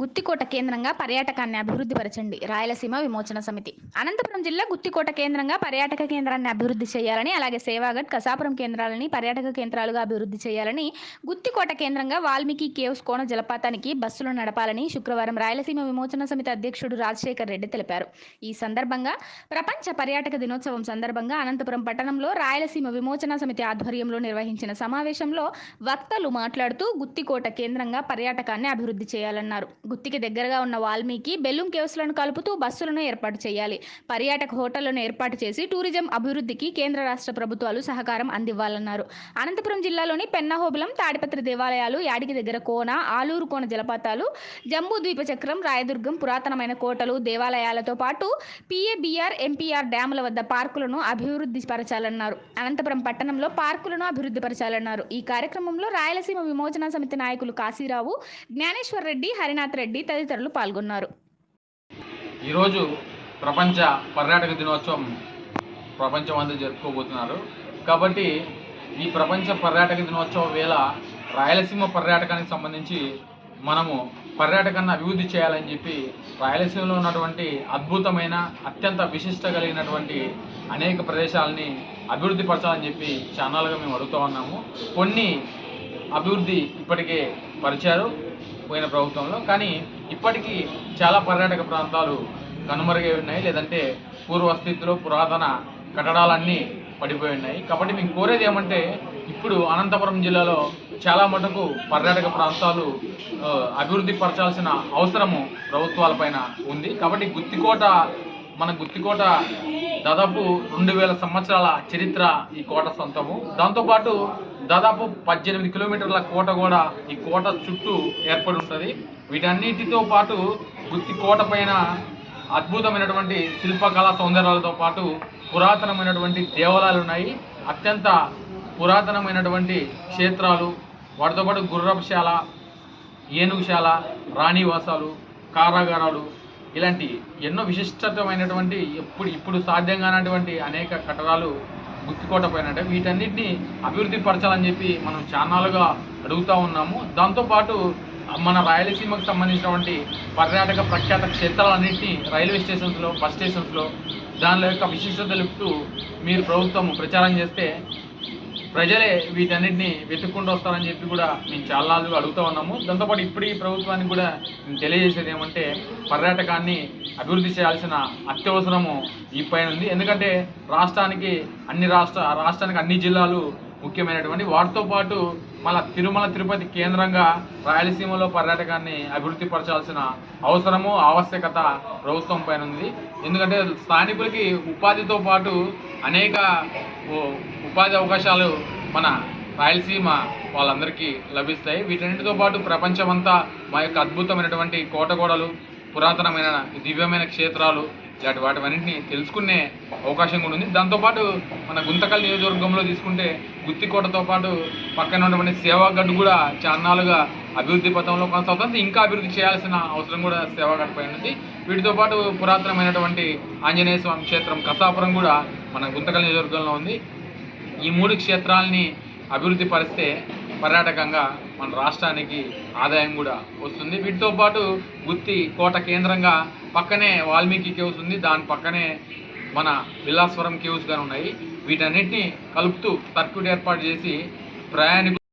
గుత్తికోట కేంద్రంగా పర్యాటకాన్ని అభివృద్ధి పరచండి. రాయలసీమ విమోచన సమితి. అనంతపురం జిల్లా గుత్తికోట కేంద్రంగా పర్యాటక కేంద్రాన్ని అభివృద్ధి చేయాలని అలాగే సేవాగఢ్ కసాపురం కేంద్రాలని పర్యాటక కేంద్రాలుగా అభివృద్ధి చేయాలని గుత్తికోట కేంద్రంగా వాల్మీకి కేవ్స్ కోణ జలపాతానికి బస్సులు నడపాలని శుక్రవారం రాయలసీమ విమోచన సమితి అధ్యక్షుడు రాజశేఖర్ రెడ్డి తెలిపారు. ఈ సందర్భంగా ప్రపంచ పర్యాటక దినోత్సవం సందర్భంగా అనంతపురం పట్టణంలో రాయలసీమ విమోచన సమితి ఆధ్వర్యంలో నిర్వహించిన సమావేశంలో వక్తలు మాట్లాడుతూ గుత్తికోట కేంద్రంగా పర్యాటకాన్ని అభివృద్ధి చేయాలన్నారు. గుత్తికి దగ్గరగా ఉన్న వాల్మీకి బెలూమ్ కేవ్స్లను కలుపుతూ బస్సులను ఏర్పాటు చేయాలి. పర్యాటక హోటళ్ళను ఏర్పాటు చేసి టూరిజం అభివృద్ధికి కేంద్ర రాష్ట్ర ప్రభుత్వాలు సహకారం అందివ్వాలన్నారు. అనంతపురం జిల్లాలోని పెన్నహోబిలం తాడిపత్రి దేవాలయాలు యాడికి దగ్గర కోన ఆలూరు కోన జలపాతాలు జంబూ ద్వీపచక్రం రాయదుర్గం పురాతనమైన కోటలు దేవాలయాలతో పాటు పిఏబిఆర్ ఎంపీఆర్ డ్యాముల వద్ద పార్కులను అభివృద్ధి పరచాలన్నారు. అనంతపురం పట్టణంలో పార్కులను అభివృద్ధి పరచాలన్నారు. ఈ కార్యక్రమంలో రాయలసీమ విమోచన సమితి నాయకులు కాశీరావు జ్ఞానేశ్వర్ రెడ్డి హరినాథ్ రెడ్డి తదితరులు పాల్గొన్నారు. ఈరోజు ప్రపంచ పర్యాటక దినోత్సవం ప్రపంచం అంతా జరుపుకోబోతున్నారు. కాబట్టి ఈ ప్రపంచ పర్యాటక దినోత్సవం వేళ రాయలసీమ పర్యాటకానికి సంబంధించి మనము పర్యాటకాన్ని అభివృద్ధి చేయాలని చెప్పి రాయలసీమలో ఉన్నటువంటి అద్భుతమైన అత్యంత విశిష్ట కలిగినటువంటి అనేక ప్రదేశాలని అభివృద్ధి పరచాలని చెప్పి ఛానల్గా మేము అడుగుతూ ఉన్నాము. కొన్ని అభివృద్ధి ఇప్పటికే పరిచారు. పోయిన ప్రభుత్వంలో. కానీ ఇప్పటికీ చాలా పర్యాటక ప్రాంతాలు కనుమరుగై ఉన్నాయి. లేదంటే పూర్వస్థితిలో పురాతన కట్టడాలన్నీ పడిపోయి ఉన్నాయి. కాబట్టి మేము కోరేది ఏమంటే ఇప్పుడు అనంతపురం జిల్లాలో చాలా మటుకు పర్యాటక ప్రాంతాలు అభివృద్ధి పరచాల్సిన అవసరము ప్రభుత్వాలపైన ఉంది. కాబట్టి గుత్తికోట మన గుత్తికోట దాదాపు రెండు వేల సంవత్సరాల చరిత్ర ఈ కోట సొంతము. దాంతోపాటు దాదాపు పద్దెనిమిది కిలోమీటర్ల కోట కూడా ఈ కోట చుట్టూ ఏర్పడి ఉంటుంది. వీటన్నిటితో పాటు గుత్తి కోట పైన అద్భుతమైనటువంటి శిల్పకళా సౌందర్యాలతో పాటు పురాతనమైనటువంటి దేవాలయాలు ఉన్నాయి. అత్యంత పురాతనమైనటువంటి క్షేత్రాలు వాటితో పాటు గుర్రపుశాల ఏనుగుశాల రాణివాసాలు కారాగారాలు ఇలాంటి ఎన్నో విశిష్టమైనటువంటి ఎప్పుడు ఇప్పుడు సాధ్యం కానటువంటి అనేక కట్టడాలు గుర్తుకోటపోయినట్టే వీటన్నిటిని అభివృద్ధి పరచాలని చెప్పి మనం చాన్నాలుగా అడుగుతూ ఉన్నాము. దాంతోపాటు మన రాయలసీమకు సంబంధించినటువంటి పర్యాటక ప్రఖ్యాత క్షేత్రాలన్నింటినీ రైల్వే స్టేషన్స్లో బస్ స్టేషన్స్లో దానిలో యొక్క విశిష్టత తెలుపుతూ మీరు ప్రభుత్వం ప్రచారం చేస్తే ప్రజలే వీటన్నిటిని వెతుక్కుంటూ వస్తారని చెప్పి కూడా మేము చాలా రోజులుగా అడుగుతూ ఉన్నాము. దాంతోపాటు ఇప్పుడు ఈ ప్రభుత్వానికి కూడా మేము తెలియజేసేది ఏమంటే పర్యాటకాన్ని అభివృద్ధి చేయాల్సిన అత్యవసరము ఈ పైన ఉంది. ఎందుకంటే రాష్ట్రానికి అన్ని రాష్ట్ర రాష్ట్రానికి అన్ని జిల్లాలు ముఖ్యమైనటువంటి వాటితో పాటు మన తిరుమల తిరుపతి కేంద్రంగా రాయలసీమలో పర్యాటకాన్ని అభివృద్ధి పరచాల్సిన అవసరము ఆవశ్యకత ప్రభుత్వం పైన ఉంది. ఎందుకంటే స్థానికులకి ఉపాధితో పాటు అనేక ఓ, ఉపాధి అవకాశాలు మన రాయలసీమ వాళ్ళందరికీ లభిస్తాయి. వీటన్నిటితో పాటు ప్రపంచమంతా మా యొక్క అద్భుతమైనటువంటి కోటగోడలు పురాతనమైన దివ్యమైన క్షేత్రాలు ఇలాంటి వాటివన్నింటినీ తెలుసుకునే అవకాశం కూడా ఉంది. దాంతోపాటు మన గుంతకల్ నియోజకవర్గంలో తీసుకుంటే గుత్తికోటతో పాటు పక్కన ఉన్నటువంటి సేవాగడ్డు కూడా చాన్నాలుగా అభివృద్ధి పథంలో కొనసాగుతుంది. ఇంకా అభివృద్ధి చేయాల్సిన అవసరం కూడా సేవాగఢ్ పైన ఉంది. వీటితో పాటు పురాతనమైనటువంటి ఆంజనేయ స్వామి క్షేత్రం కసాపురం కూడా మన గుంతకల్ నియోజకవర్గంలో ఉంది. ఈ మూడు క్షేత్రాలని అభివృద్ధి పరిస్తే పర్యాటకంగా మన రాష్ట్రానికి ఆదాయం కూడా వస్తుంది. వీటితో పాటు గుత్తి కోట కేంద్రంగా పక్కనే వాల్మీకి కేవ్స్ ఉంది. దాని పక్కనే మన విల్లాస్వరం కేవ్స్ కానీ ఉన్నాయి. వీటన్నిటిని కలుపుతూ సర్క్యూట్ ఏర్పాటు చేసి ప్రయాణికు